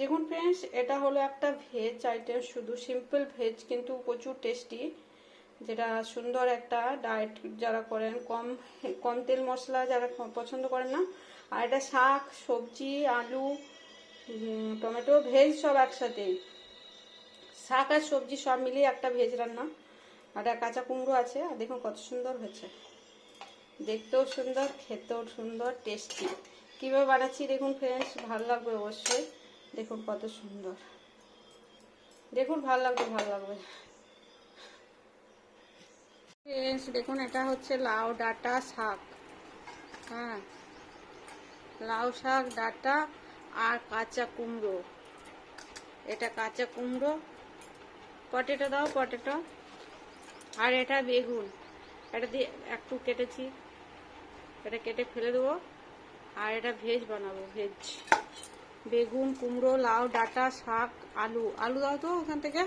দেখুন ফ্রেন্ডস এটা হলো একটা ভেজ আইটেম শুধু সিম্পল ভেজ কিন্তু প্রচুর টেস্টি যেটা সুন্দর একটা ডায়েট যারা করেন, কম কম তেল মশলা যারা পছন্দ করেন না। আর এটা শাক, সবজি, আলু টমেটো ভেজ সব একসাথে। শাক আর সবজি সব মিলিয়ে একটা ভেজ রান্না। আর কাঁচা কুমড়ো আছে, আর দেখুন কত সুন্দর হয়েছে। দেখতেও সুন্দর, খেতেও সুন্দর টেস্টি কীভাবে বানাচ্ছি দেখুন ফ্রেন্ডস ভালো লাগবে অবশ্যই। দেখুন কত সুন্দর। দেখুন ভালো লাগবে ভালো লাগবে। দেখুন, এটা হচ্ছে লাউ ডাটা শাক। হ্যাঁ। লাউ শাক, ডাটা আর কাঁচা কুমড়ো। এটা কাঁচা কুমড়ো। পটেটো দাও, পটেটো। আর এটা বেগুন। এটা দিয়ে একটু কেটেছি। এটা কেটে ফেলে দেবো। আর এটা ভেজ বানাবো, ভেজ। বেগুন, কুমড়ো, লাউ, ডাটা, শাক, আলু। আলু দাও তো ওখান থেকে।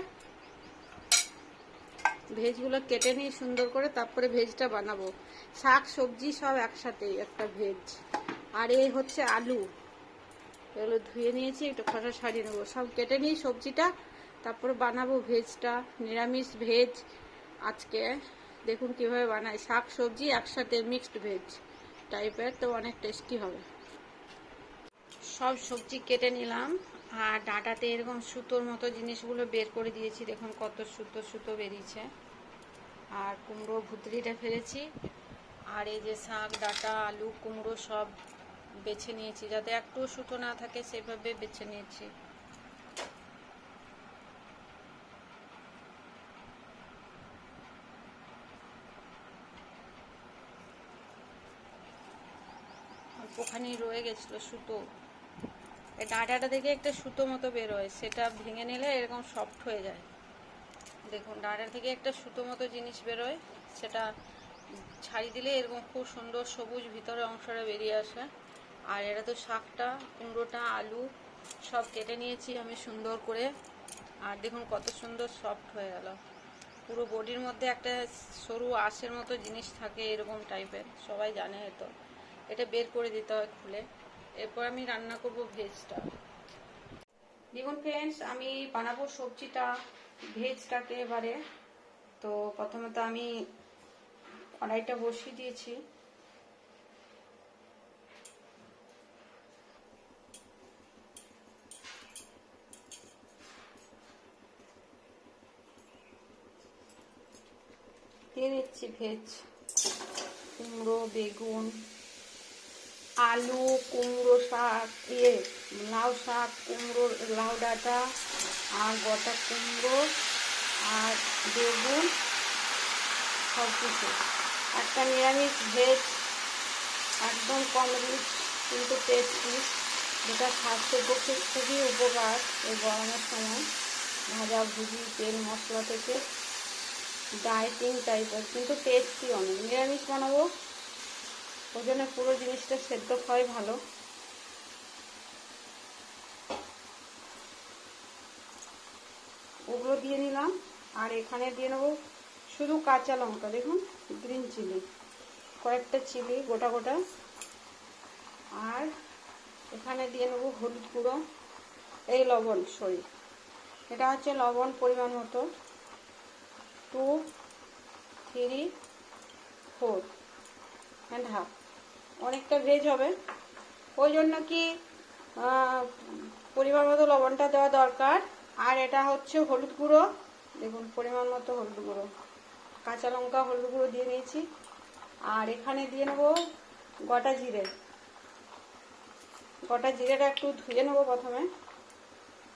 ভেজগুলো কেটে নিয়ে সুন্দর করে তারপরে ভেজটা বানাবো। শাক, সবজি সব একসাথে একটা ভেজ। আর এই হচ্ছে আলু। এগুলো ধুয়ে নিয়েছি, একটু খসা সারিয়ে নেব। সব কেটে নিই সবজিটা, তারপরে বানাবো ভেজটা। নিরামিষ ভেজ আজকে। দেখুন কীভাবে বানাই শাক, সবজি একসাথে মিক্সড ভেজ। টাইপের তো অনেক টেস্টি হবে। সব সবজি কেটে নিলাম। আর ডাটাতে এরকম সুতোর মতো জিনিসগুলো বের করে দিয়েছি। দেখুন কত সুতো সুতো বেরিয়েছে। আর কুমড়ো ভুতরিটা ফেলেছি। আর এই যে শাক, ডাটা, আলু, কুমড়ো সব বেছে নিয়েছি। যাতে একটু সুতো না থাকে, সেভাবে বেছে নিয়েছি। অল্পখানি রয়ে গেছিল সুতো। এই ডাঁটাটা থেকে একটা সুতো মতো বেরোয় সেটা ভেঙে নিলে এরকম সফট হয়ে যায়। দেখুন, ডাঁটা থেকে একটা সুতো মতো জিনিস বেরোয় সেটা ছাড়ি দিলে এরকম খুব সুন্দর সবুজ ভিতরে অংশটা বেরিয়ে আসে। আর এটা তো শাকটা, কুমড়োটা, আলু সব কেটে নিয়েছি আমি সুন্দর করে। আর দেখুন, কত সুন্দর সফট হয়ে গেল। পুরো বডির মধ্যে একটা সরু আঁশের মতো জিনিস থাকে এরকম টাইপের সবাই জানে হয়তো। এটা বের করে দিতে হয় খুলে। এরপর আমি রান্না করব ভেজটা দেখুন ফ্রেন্ডস আমি বানাবো সবজিটা ভেজটাকে এবারে। তো প্রথমত আমি কড়াইটা বসিয়ে দিয়েছি। দিয়ে দিচ্ছি ভেজ কুমড়ো, বেগুন। আলু, কুমড়ো শাক ইয়ে লাউ শাক, কুমড়ো, লাউ ডাঁটা, আর গোটা কুমড়ো, আর বেগুন সব কিছু একটা নিরামিষ ভেজ, একদম কম রিচ, কিন্তু টেস্টি যেটা স্বাস্থ্যের পক্ষে খুবই উপকার এই গরমের সময়। ভাজা ভুজি, তেল, মশলা থেকে। ডায়েটিং টাইপের কিন্তু টেস্টি অনেক। নিরামিষ বানাবো ওই জন্য পুরো জিনিসটা সেদ্ধ খাওয়াই ভালো। ওগুলো দিয়ে নিলাম, আর এখানে দিয়ে নেব শুধু কাঁচা লঙ্কা, দেখুন গ্রিন চিলি কয়েকটা চিলি গোটা গোটা। আর এখানে দিয়ে নেব হলুদ গুঁড়ো, এই লবণ সরি এটা হচ্ছে লবণ পরিমাণ মতো। Two three four and half অনেকটা ভেজ হবে। ওই জন্য কি পরিমাণ মতো লবণটা দেওয়া দরকার। আর এটা হচ্ছে হলুদ গুঁড়ো। দেখুন, পরিমাণ মতো হলুদ গুঁড়ো। কাঁচা লঙ্কা, হলুদ গুঁড়ো দিয়ে নিয়েছি আর এখানে দিয়ে নেব গোটা জিরে। গোটা জিরেটা একটু ধুয়ে নেব প্রথমে।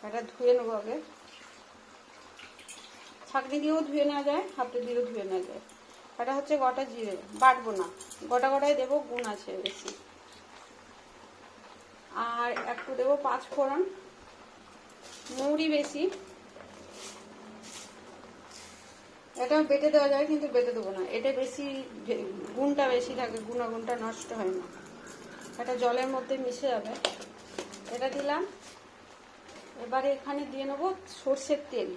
এটা ধুয়ে নেব আগে। ছাঁকনি দিয়েও ধুয়ে নেওয়া যায়, হাতে দিয়েও ধুয়ে নেওয়া যায়। এটা হচ্ছে গোটা জিরে, বাটবো না। গোটা গোটায় দেবো, গুণ আছে বেশি। আর একটু দেবো পাঁচ ফোড়ন মৌরি বেশি। এটা বেটে দেওয়া যায়, কিন্তু বেটে দেবো না। এটা বেশি গুণটা বেশি থাকে, গুণাগুণটা নষ্ট হয় না। এটা জলের মধ্যে মিশে যাবে। এটা দিলাম। এবারে এখানে দিয়ে নেব সর্ষের তেল।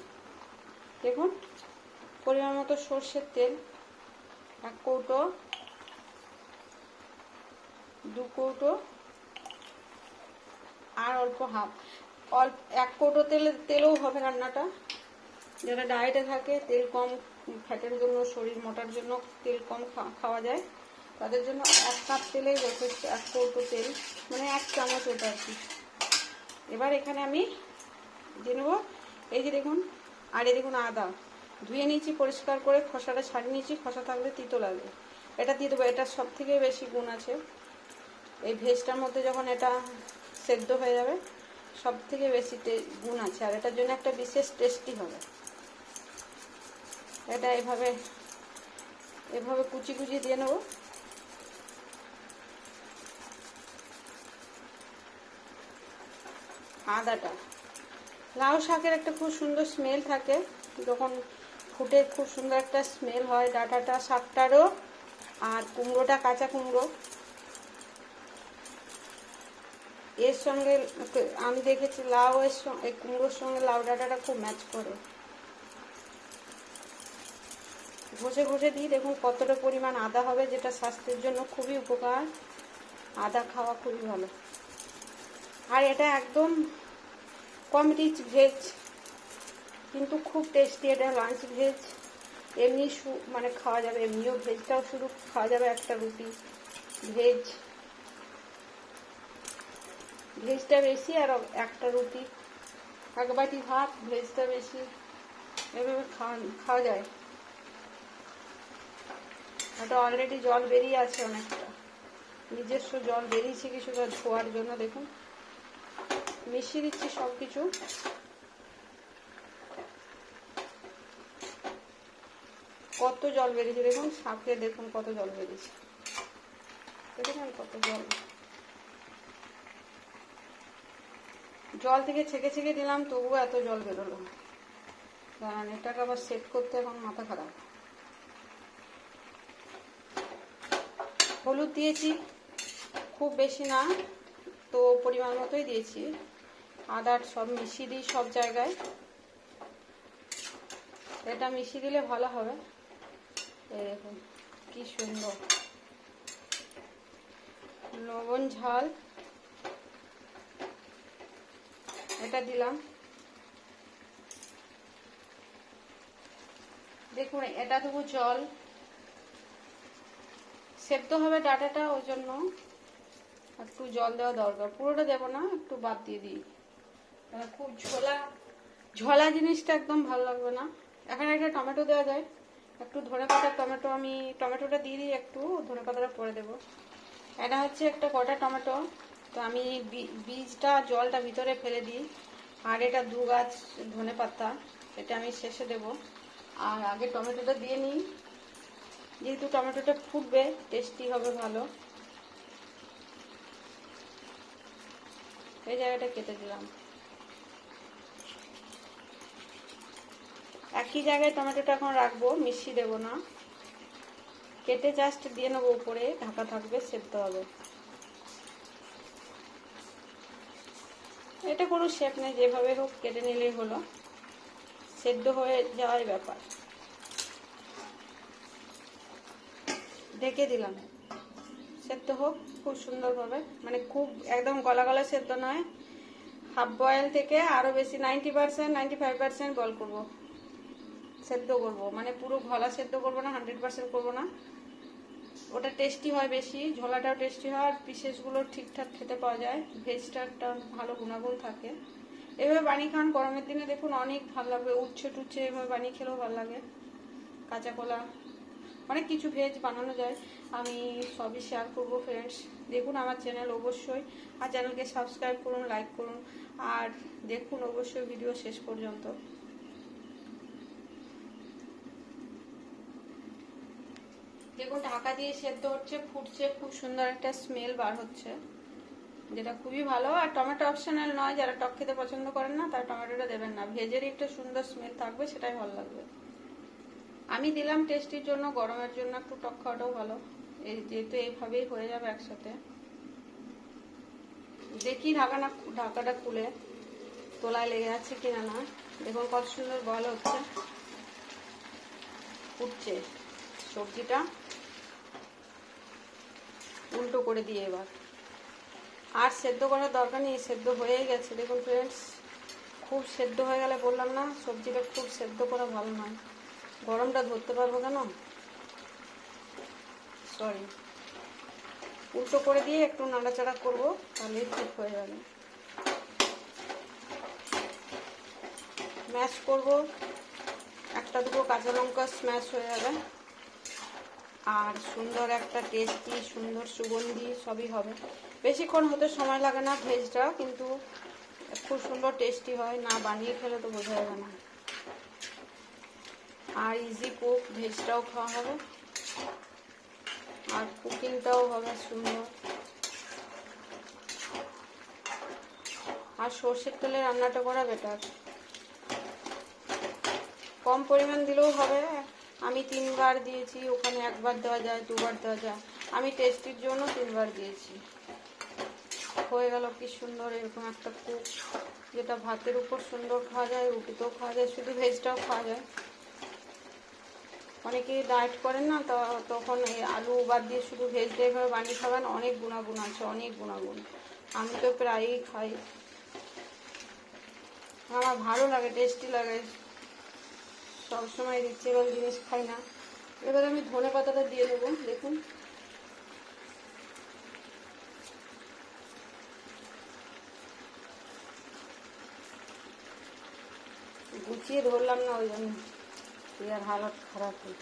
দেখুন, পরিমাণ মতো সর্ষের তেল। এক কৌটো, দু কৌটো, আর অল্প হাফ। অল্প, এক কৌটো তেলে, তেলেও হবে রান্নাটা। যারা ডায়েটে থাকে, তেল কম ফ্যাটের জন্য, শরীর মোটার জন্য তেল কম খাওয়া যায়। তাদের জন্য এক কাপ তেলেই যথেষ্ট, এক কৌটো তেল মানে এক চামচ ওটা আর কি। এবার এখানে আমি দিয়ে নেব। এই যে দেখুন, আর এই দেখুন আদা। ধুয়ে নিয়েছি, পরিষ্কার করে, খসাটা ছাড়িয়ে নিয়েছি, খসা থাকলে তিতো লাগে এটা দিয়ে দেবো, এটা সব থেকে বেশি গুণ আছে। এই ভেজটার মধ্যে যখন এটা সেদ্ধ হয়ে যাবে সব থেকে বেশি গুণ আছে। আর এটার জন্য একটা বিশেষ টেস্টি হবে। এটা এভাবে এভাবে কুচি কুচি দিয়ে নেব। আদাটা। লাউ শাকের একটা খুব সুন্দর স্মেল থাকে, যখন ফুটে খুব সুন্দর একটা স্মেল হয় ডাঁটাটা, শাকটারও। আর কুমড়োটা, কাঁচা কুমড়ো। এর সঙ্গে, আমি দেখেছি লাউ এর সঙ্গে কুমড়োর সঙ্গে লাউ ডাঁটাটা খুব ম্যাচ করে। ঘষে ঘষে দিই দেখুন কতটা পরিমাণ আদা হবে, যেটা স্বাস্থ্যের জন্য খুবই উপকার। আদা খাওয়া খুবই ভালো। আর এটা একদম কম রিচ ভেজ কিন্তু খুব টেস্টি এটা লাঞ্চ ভেজ এমনি মানে খাওয়া যাবে, এমনিও ভেজটাও শুধু খাওয়া যাবে একটা রুটি। ভেজ ভেজটা বেশি আর একটা রুটি। এক বাটি ভাত ভেজটা বেশি। এভাবে খাওয়া যায়। এটা অলরেডি জল বেরিয়ে আছে অনেকটা। নিজস্ব জল বেরিয়েছে কিছুটা ধোয়ার জন্য, দেখুন। মিশিয়ে দিচ্ছি সব কিছু কত জল বেরিয়েছে দেখুন শাকে দেখুন কত জল বেরিয়েছে। দেখেছেন কত জল? জল থেকে ছেঁকে ছেঁকে দিলাম, তবুও এত জল বেরোলো। কারণ এটাকে আবার সেট করতে এখন মাথা খারাপ। হলুদ দিয়েছি, খুব বেশি না, তো পরিমাণ মতোই দিয়েছি। আদার সব মিশিয়ে দিই সব জায়গায়। এটা মিশিয়ে দিলে ভালো হবে। কি সুন্দর। লবণ, ঝাল। এটা দিলাম। দেখুন, এটা দেবো জল। সেদ্ধ হবে ডাটাটা, ওই জন্য একটু জল দেওয়া দরকার। পুরোটা দেবো না, একটু বাদ দিয়ে দিই। খুব ঝোলা ঝোলা জিনিসটা একদম ভালো লাগবে না। এখানে একটা টমেটো দেওয়া যায়। একটু ধনে পাতার টমেটো আমি, টমেটোটা দিয়ে দিই একটু, ধনে পাতাটা পরে দেবো। এটা হচ্ছে একটা কটা টমেটো, তো আমি বীজটা, জলটা ভিতরে ফেলে দিই। আর এটা দু গাছ ধনে পাতা, এটা আমি শেষে দেব। আর আগে টমেটোটা দিয়ে নিই। যেহেতু টমেটোটা ফুটবে, টেস্টি হবে ভালো। এই জায়গাটা কেটে দিলাম। একই জায়গায় টমেটোটা এখন রাখব মিশিয়ে দেবো না। কেটে জাস্ট দিয়ে নেব উপরে, ঢাকা থাকবে, সেদ্ধ হবে। এটা কোনো শেপ নেই, যেভাবে হোক কেটে নিলেই হলো। সেদ্ধ হয়ে যাওয়ার ব্যাপার। ঢেকে দিলাম। সেদ্ধ হোক, খুব সুন্দরভাবে। মানে খুব একদম গলা গলা সেদ্ধ নয়। হাফ বয়েল থেকে আরও বেশি, ninety percent, ninety five percent বল করব। সেদ্ধ করব। মানে পুরো ঘলা সেদ্ধ করব না হান্ড্রেড পার্সেন্ট করব না। ওটা টেস্টি হয় বেশি, ঝোলাটাও টেস্টি হয়, আর পিসেসগুলো ঠিকঠাক খেতে পাওয়া যায়। ভেজটা একটা ভালো গুণাগুণ থাকে। এভাবে বানিয়ে খান গরমের দিনে দেখুন অনেক ভালো লাগবে। উচ্ছে টুচ্ছে এভাবে বানিয়ে খেলেও ভালো লাগে। কাঁচা কলা অনেক কিছু ভেজ বানানো যায়। আমি সবই শেয়ার করব ফ্রেন্ডস দেখুন আমার চ্যানেল অবশ্যই। আর চ্যানেলকে সাবস্ক্রাইব করুন লাইক করুন। আর দেখুন অবশ্যই ভিডিও শেষ পর্যন্ত। দেখুন, ঢাকা দিয়ে সেদ্ধ হচ্ছে, ফুটছে, খুব সুন্দর একটা স্মেল বার হচ্ছে। যেটা খুবই ভালো। আর টমেটো অপশনাল নয়, যারা টক খেতে পছন্দ করেন না, তারা টমেটোটা দেবেন না। ভেজেরই একটা সুন্দর স্মেল থাকবে, সেটাই ভালো লাগবে। আমি দিলাম টেস্টির জন্য, গরমের জন্য একটু টক খাওয়াটাও ভালো। এই যেহেতু এইভাবেই হয়ে যাবে একসাথে। দেখি ঢাকা না ঢাকাটা খুলে তোলায় লেগে যাচ্ছে কিনা না। দেখুন কত সুন্দর বল হচ্ছে। ফুটছে সবজিটা। উল্টো করে দিয়ে এবার। আর সেদ্ধ করার দরকার নেই, সেদ্ধ হয়ে গেছে। দেখুন ফ্রেন্ডস খুব সেদ্ধ হয়ে গেলে বললাম না, সবজিটা খুব সেদ্ধ করা ভালো নয়। গরমটা ধরতে পারব কেন? সরি উল্টো করে দিয়ে একটু নাড়াচাড়া করব তাহলেই ঠিক হয়ে যাবে। ম্যাশ করব। একটা দুটো কাঁচা লঙ্কা স্ম্যাশ হয়ে যাবে। আর সুন্দর একটা টেস্টি সুন্দর সুগন্ধি, সবই হবে। বেশিক্ষণ হতে সময় লাগে না ভেজটা, কিন্তু খুব সুন্দর টেস্টি হয়। না বানিয়ে খেলে তো বোঝা যাবে না। আর ইজি কুক ভেজটাও খাওয়া হবে। আর কুকিংটাও হবে সুন্দর। আর সর্ষের তেলে রান্নাটা করা বেটার কম পরিমাণ দিলেও হবে। আমি তিনবার দিয়েছি, ওখানে একবার দেওয়া যায়, দুবার দেওয়া যায়। আমি টেস্টির জন্য তিনবার দিয়েছি। হয়ে গেল কি সুন্দর, এরকম একটা কুক যেটা ভাতের উপর সুন্দর খাওয়া যায়, রুটিতেও খাওয়া যায়, শুধু ভেজটাও খাওয়া যায়। অনেকেই ডায়েট করেন না তখন আলু বাদ দিয়ে শুধু ভেজ এভাবে বানিয়ে খাবেন, অনেক গুণাগুণ আছে, অনেক গুণাগুণ। আমি তো প্রায়ই খাই। আমার ভালো লাগে টেস্টি লাগে। সবসময় রিচেবল জিনিস খাই না। এবার আমি ধনে পাতাটা দিয়ে দেবো দেখুন। গুছিয়ে ধরলাম না, ওই জন্য। আর হালত খারাপ হয়ে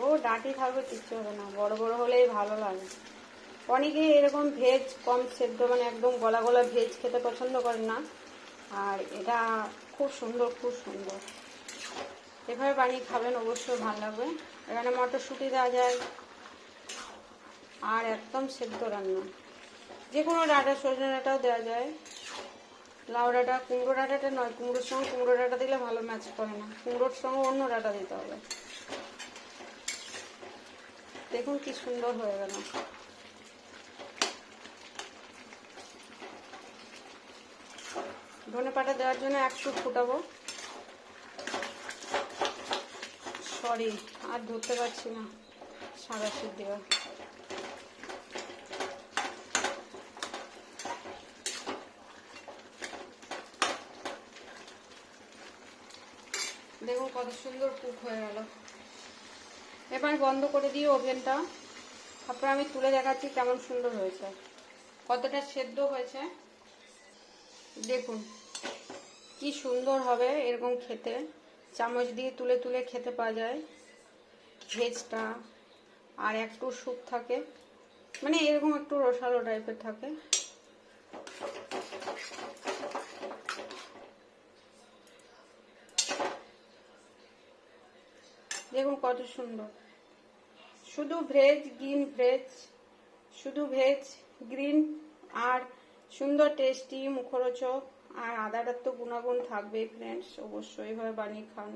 ও, ডাঁটি থাকবে, কিচ্ছু হবে না। বড় বড় হলেই ভালো লাগে। অনেকে এরকম ভেজ, কম সেদ্ধ মানে একদম গলা গলা ভেজ খেতে পছন্দ করেন না। আর এটা খুব সুন্দর খুব সুন্দর। এভাবে বানিয়ে খাবেন, অবশ্যই ভালো লাগবে। এখানে মটরশুঁটি দেওয়া যায়। আর একদম সেদ্ধ রান্না। যে কোনো ডাটা সজনে ডাটাও দেওয়া যায়। লাউ ডাঁটা, কুমড়ো ডাটাটা নয়, কুমড়োর সঙ্গে কুমড়ো ডাঁটা দিলে ভালো ম্যাচ করে না। কুমড়োর সঙ্গে অন্য ডাঁটা দিতে হবে। দেখুন কি সুন্দর হয়ে গেল। ধনে পাতা দেওয়ার জন্য একটু ফুটাবো। সরি আর ধরতে পারছি না। সাদা সিদ্ধ দেওয়া। দেখুন কত সুন্দর কুক হয়ে গেল। এবার বন্ধ করে দিয়ে ওভেনটা। তারপর আমি তুলে দেখাচ্ছি কেমন সুন্দর হয়েছে। কতটা সেদ্ধ হয়েছে। দেখুন। কি সুন্দর হবে এরকম খেতে। চামচ দিয়ে তুলে তুলে খেতে পাওয়া যায়। ভেজটা আর একটু স্যুপ থাকে। মানে এরকম একটু রসালো টাইপের থাকে। দেখুন কত সুন্দর। শুধু ভেজ, গ্রিন ভেজ, শুধু ভেজ, গ্রিন আর সুন্দর টেস্টি মুখরোচক। আর আদাটার তো গুণাগুণ থাকবেই ফ্রেন্ডস অবশ্যই এভাবে বানিয়ে খান